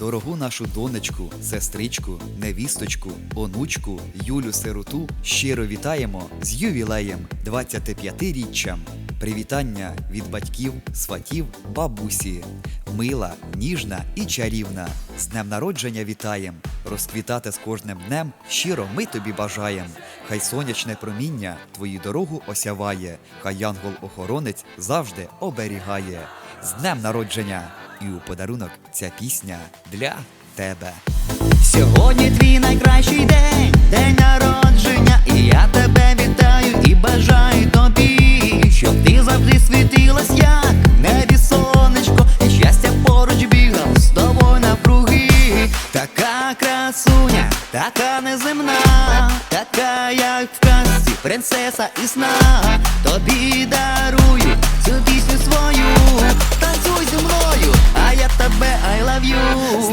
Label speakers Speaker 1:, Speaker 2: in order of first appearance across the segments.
Speaker 1: Дорогу нашу донечку, сестричку, невісточку, онучку, Юлю сироту щиро вітаємо з ювілеєм 25-річчям. Привітання від батьків, сватів, бабусі. Мила, ніжна і чарівна. З днем народження вітаєм. Розквітати з кожним днем щиро ми тобі бажаєм. Хай сонячне проміння твою дорогу осяває, хай янгол-охоронець завжди оберігає. З днем народження! І у подарунок ця пісня для тебе.
Speaker 2: Сьогодні твій найкращий день, день народження, і я тебе вітаю і бажаю тобі, щоб ти завжди світилась, як небі сонечко, і щастя поруч бігав з тобою навкруги. Така красуня, така неземна, така, як в казці, принцеса і сна.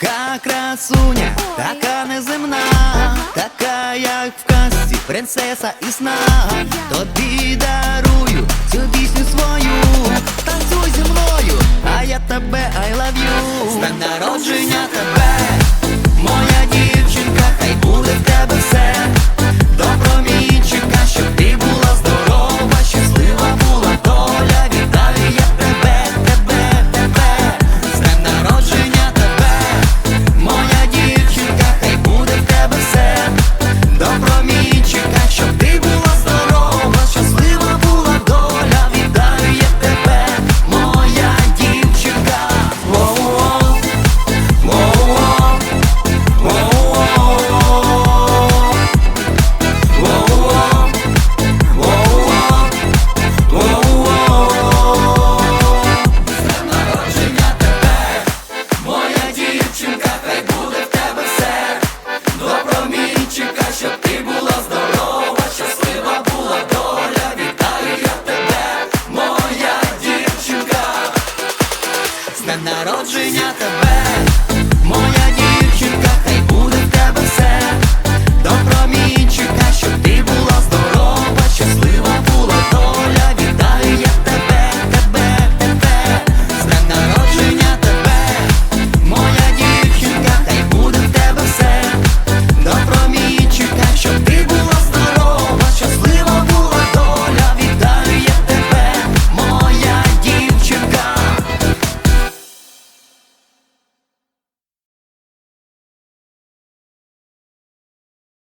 Speaker 2: Така красуня, така неземна, така, як в казці, принцеса і сна. Тобі дарую народження тебе.